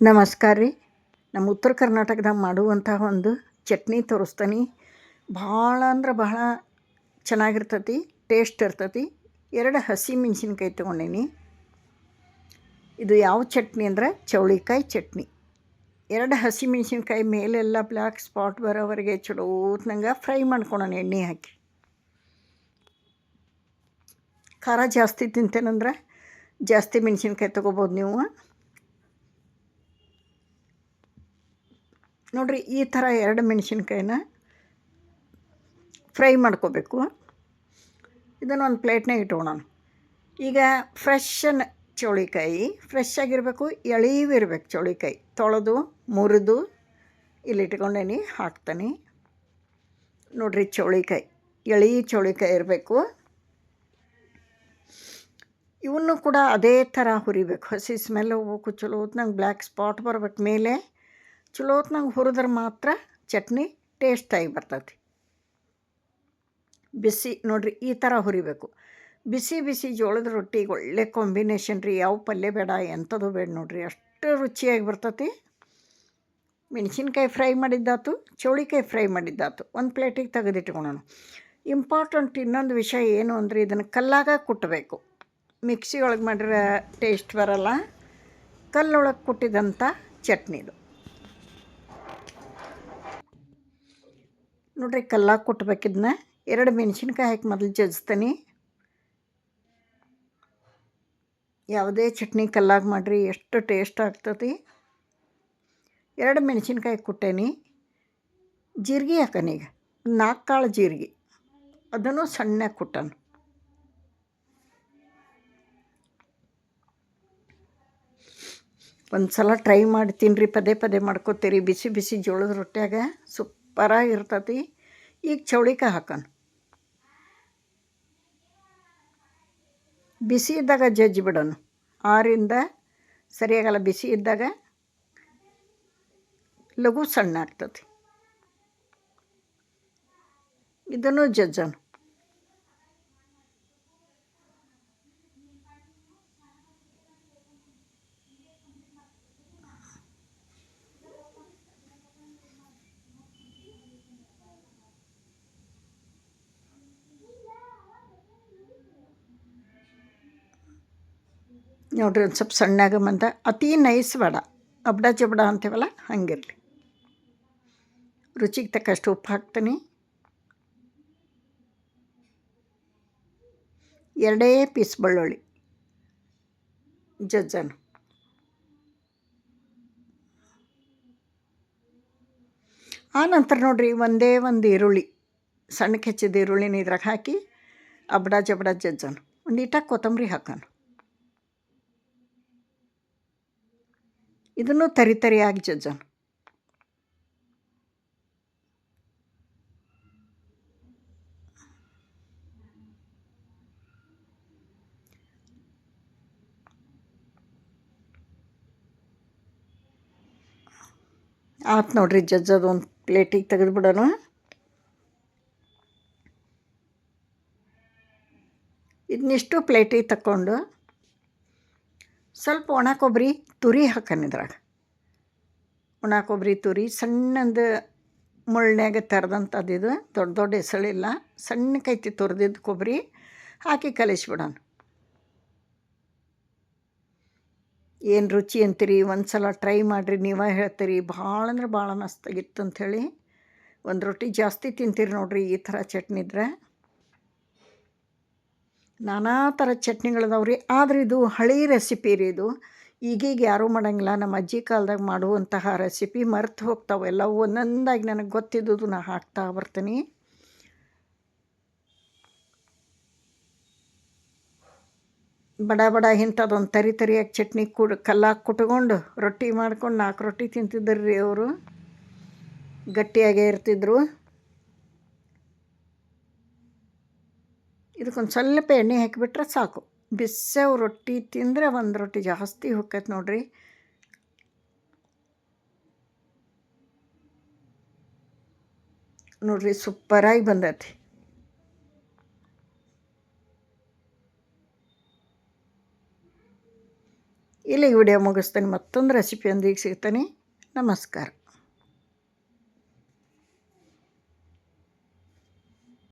ನಮಸ್ಕಾರ ರೀ. ನಮ್ಮ ಉತ್ತರ ಕರ್ನಾಟಕದಾಗ ಮಾಡುವಂತಹ ಒಂದು ಚಟ್ನಿ ತೋರಿಸ್ತೀನಿ. ಭಾಳ ಅಂದ್ರೆ ಬಹಳ ಚೆನ್ನಾಗಿರ್ತತಿ, ಟೇಸ್ಟ್ ಇರ್ತತಿ. ಎರಡು ಹಸಿ ಮೆಣಸಿನ್ಕಾಯಿ ತೊಗೊಂಡೀನಿ. ಇದು ಯಾವ ಚಟ್ನಿ ಅಂದರೆ ಚೌಳಿಕಾಯಿ ಚಟ್ನಿ. ಎರಡು ಹಸಿ ಮೆಣಸಿನ್ಕಾಯಿ ಮೇಲೆಲ್ಲ ಬ್ಲ್ಯಾಕ್ ಸ್ಪಾಟ್ ಬರೋವರೆಗೆ ಚಲೋತ್ನಂಗೆ ಫ್ರೈ ಮಾಡ್ಕೊಳೋಣ ಎಣ್ಣೆ ಹಾಕಿ. ಖಾರ ಜಾಸ್ತಿ ತಿಂತೇನಂದ್ರೆ ಜಾಸ್ತಿ ಮೆಣಸಿನ್ಕಾಯಿ ತೊಗೋಬೋದು ನೀವು. ನೋಡಿರಿ, ಈ ಥರ ಎರಡು ಮೆಣಸಿನ್ಕಾಯಿನ ಫ್ರೈ ಮಾಡ್ಕೋಬೇಕು. ಇದನ್ನು ಒಂದು ಪ್ಲೇಟ್ನಾಗ ಇಟ್ಕೊಳ್ಳೋಣ ಈಗ ಫ್ರೆಶ್ ಚೌಳಿಕಾಯಿ, ಫ್ರೆಶ್ ಆಗಿರಬೇಕು ಎಳೀವಿರ್ಬೇಕು ಚೌಳಿಕಾಯಿ. ತೊಳೆದು, ಮುರಿದು ಇಲ್ಲಿ ಇಟ್ಕೊಂಡೇನಿ, ಹಾಕ್ತಾನೆ. ನೋಡಿರಿ, ಚೌಳಿಕಾಯಿ, ಎಳಿ ಚೌಳಿಕಾಯಿ ಇರಬೇಕು. ಇವನ್ನು ಕೂಡ ಅದೇ ಥರ ಹುರಿಬೇಕು. ಹಸಿ ಸ್ಮೆಲ್ ಹೋಗ್ಬೇಕು, ಚಲೋ ಹೊತ್ನಂಗೆ ಬ್ಲ್ಯಾಕ್ ಸ್ಪಾಟ್ ಬರ್ಬೇಕು ಮೇಲೆ. ಚಲೋ ಹೊತ್ನಂಗೆ ಹುರಿದ್ರೆ ಮಾತ್ರ ಚಟ್ನಿ ಟೇಸ್ಟಾಗಿ ಬರ್ತೈತಿ. ಬಿಸಿ ನೋಡಿರಿ, ಈ ಥರ ಹುರಿಬೇಕು. ಬಿಸಿ ಬಿಸಿ ಜೋಳದ ರೊಟ್ಟಿಗೆ ಒಳ್ಳೆ ಕಾಂಬಿನೇಷನ್ ರೀ, ಯಾವ ಪಲ್ಯ ಬೇಡ, ಎಂಥದ್ದು ಬೇಡ ನೋಡಿರಿ, ಅಷ್ಟು ರುಚಿಯಾಗಿ ಬರ್ತೈತಿ. ಮೆಣಸಿನ್ಕಾಯಿ ಫ್ರೈ ಮಾಡಿದ್ದಾತು, ಚೌಳಿಕಾಯಿ ಫ್ರೈ ಮಾಡಿದ್ದಾತು, ಒಂದು ಪ್ಲೇಟಿಗೆ ತೆಗೆದಿಟ್ಕೊಳ್ಳೋಣ ಇಂಪಾರ್ಟೆಂಟ್ ಇನ್ನೊಂದು ವಿಷಯ ಏನು ಅಂದರೆ, ಇದನ್ನು ಕಲ್ಲಾಗ ಕುಟ್ಟಬೇಕು ಮಿಕ್ಸಿ ಒಳಗೆ ಮಾಡಿದ್ರೆ ಟೇಸ್ಟ್ ಬರಲ್ಲ. ಕಲ್ಲೊಳಗೆ ಕುಟ್ಟಿದಂಥ ಚಟ್ನಿದು. ನೋಡ್ರಿ ಕಲ್ಲಾಗ ಕುಟ್ಬೇಕಿದ್ನ. ಎರಡು ಮೆಣಸಿನ್ಕಾಯಿ ಹಾಕಿ ಮೊದಲು ಜಜ್ತೀನಿ. ಯಾವುದೇ ಚಟ್ನಿ ಕಲ್ಲಾಗ ಮಾಡಿರಿ ಎಷ್ಟು ಟೇಸ್ಟ್ ಆಗ್ತತಿ. ಎರಡು ಮೆಣಸಿನ್ಕಾಯಿ ಕುಟ್ಟೇನಿ. ಜೀರಿಗೆ ಹಾಕನಿ ಈಗ. ನಾಲ್ಕು ಕಾಳು ಜೀರಿಗೆ. ಅದನ್ನು ಸಣ್ಣ ಕುಟ್ಟನು. ಒಂದು ಸಲ ಟ್ರೈ ಮಾಡಿ ತಿನ್ನಿರಿ ಪದೇ ಪದೇ ಮಾಡ್ಕೋತೀರಿ. ಬಿಸಿ ಬಿಸಿ ಜೋಳದ ರೊಟ್ಯಾಗ ಸೂಪರಾಗಿ ಇರ್ತತಿ. ಈಗ ಚೌಳಿಕಾಯಿ ಹಾಕೋಣ. ಬಿಸಿ ಇದ್ದಾಗ ಜಜ್ಜಿ ಬಿಡೋಣ. ಆರಿಂದ ಸರಿಯಾಗಲ್ಲ ಬಿಸಿ ಇದ್ದಾಗ ಲಘು ಸಣ್ಣ ಆಗ್ತತಿ. ಇದನ್ನು ಜಜ್ಜೋಣ. ನೋಡ್ರಿ ಒಂದು ಸ್ವಲ್ಪ ಸಣ್ಣಾಗ ಮಂದ ಅತಿ ನೈಸ್ ಬೇಡ ಅಬ್ಡ ಜಬಡ ಅಂತೀವಲ್ಲ, ಹಂಗಿರಲಿ. ರುಚಿಗೆ ತಕ್ಕಷ್ಟು ಉಪ್ಪು ಹಾಕ್ತೀನಿ. ಎರಡೇ ಪೀಸ್ ಬೆಳ್ಳುಳ್ಳಿ. ಜಜ್ಜನು ಆನಂತರ ನೋಡಿರಿ ಒಂದೇ ಒಂದು ಈರುಳ್ಳಿ. ಸಣ್ಣಕ್ಕೆ ಹೆಚ್ಚಿದ ಈರುಳ್ಳಿನ ಇದ್ರಾಗ ಹಾಕಿ ಅಬ್ಡ ಜಬಡ ಜಜ್ಜನು ಒಂದು ಕೊತ್ತಂಬರಿ ಹಾಕೋಣ. ಇದನ್ನು ತರಿ ತರಿಯಾಗಿ ಜಜ್ಜೋಣ. ಆತು ನೋಡ್ರಿ ಜಜ್ಜದು ಒಂದು ಪ್ಲೇಟಿಗೆ ತೆಗೆದುಬಿಡೋಣ. ಇದನ್ನಿಷ್ಟು ಪ್ಲೇಟಿಗೆ ತಕ್ಕೊಂಡು ಸ್ವಲ್ಪ ಒಣ ಕೊಬ್ಬರಿ ತುರಿ ಹಾಕನಿದ್ರಾಗ ಒಣ ಕೊಬ್ಬರಿ ತುರಿ ಸಣ್ಣದು ಮುಳ್ಳ್ಯಾಗ ತರದಂಥದ್ದು ಇದು, ದೊಡ್ಡ ದೊಡ್ಡ ಹೆಸಳಿಲ್ಲ ಸಣ್ಣ ಕೈತಿ ತುರಿದಿದ್ದು ಕೊಬ್ಬರಿ ಹಾಕಿ ಕಲಿಸ್ಬಿಡೋಣ. ಏನು ರುಚಿ ಅಂತೀರಿ? ಒಂದು ಸಲ ಟ್ರೈ ಮಾಡಿರಿ, ನೀವೇ ಹೇಳ್ತೀರಿ. ಭಾಳ ಅಂದ್ರೆ ಭಾಳ ಮಸ್ತಾಗಿತ್ತು ಅಂಥೇಳಿ ಒಂದು ರೊಟ್ಟಿ ಜಾಸ್ತಿ ತಿಂತೀರಿ ನೋಡಿರಿ, ಈ ಥರ ಚಟ್ನಿ ಇದ್ರೆ. ನಾನಾ ಥರ ಚಟ್ನಿಗಳದಾವ್ರಿ. ಆದ್ರೆ ಇದು ಹಳೆ ರೆಸಿಪಿ ರೀ ಇದು. ಈಗೀಗ ಯಾರೂ ಮಾಡಂಗಿಲ್ಲ. ನಮ್ಮ ಅಜ್ಜಿ ಕಾಲದಾಗ ಮಾಡುವಂತಹ ರೆಸಿಪಿ ಮರೆತು ಹೋಗ್ತಾವೆ ಎಲ್ಲ ಒಂದೊಂದಾಗಿ ನನಗೆ ಗೊತ್ತಿದ್ದುದು ನಾ ಹಾಕ್ತಾ ಬರ್ತೀನಿ. ಬಡ ಬಡ ಇಂಥದ್ದೊಂದು ತರಿ ತರಿಯಾಗಿ ಚಟ್ನಿ ಕುಡ್ ಕಲ್ಲಾಕ್ ಕುಟ್ಕೊಂಡು ರೊಟ್ಟಿ ಮಾಡ್ಕೊಂಡು ನಾಲ್ಕು ರೊಟ್ಟಿ ತಿಂತಿದ್ದರು ರೀ ಅವರು. ಗಟ್ಟಿಯಾಗೇ ಇರ್ತಿದ್ರು. ಇದಕ್ಕೊಂದು ಸ್ವಲ್ಪ ಎಣ್ಣೆ ಹಾಕಿಬಿಟ್ರೆ ಸಾಕು. ಬಿಸ್ಸವು ರೊಟ್ಟಿ ತಿಂದರೆ ಒಂದು ರೊಟ್ಟಿ ಜಾಸ್ತಿ ಹೊಕ್ಕೈತೆ ನೋಡ್ರಿ. ನೋಡ್ರಿ ಸೂಪರಾಗಿ ಬಂದೈತಿ. ಇಲ್ಲಿಗೆ ವಿಡಿಯೋ ಮುಗಿಸ್ತೇನೆ. ಮತ್ತೊಂದು ರೆಸಿಪಿಯೊಂದಿಗೆ ಸಿಗ್ತೇನೆ. ನಮಸ್ಕಾರ.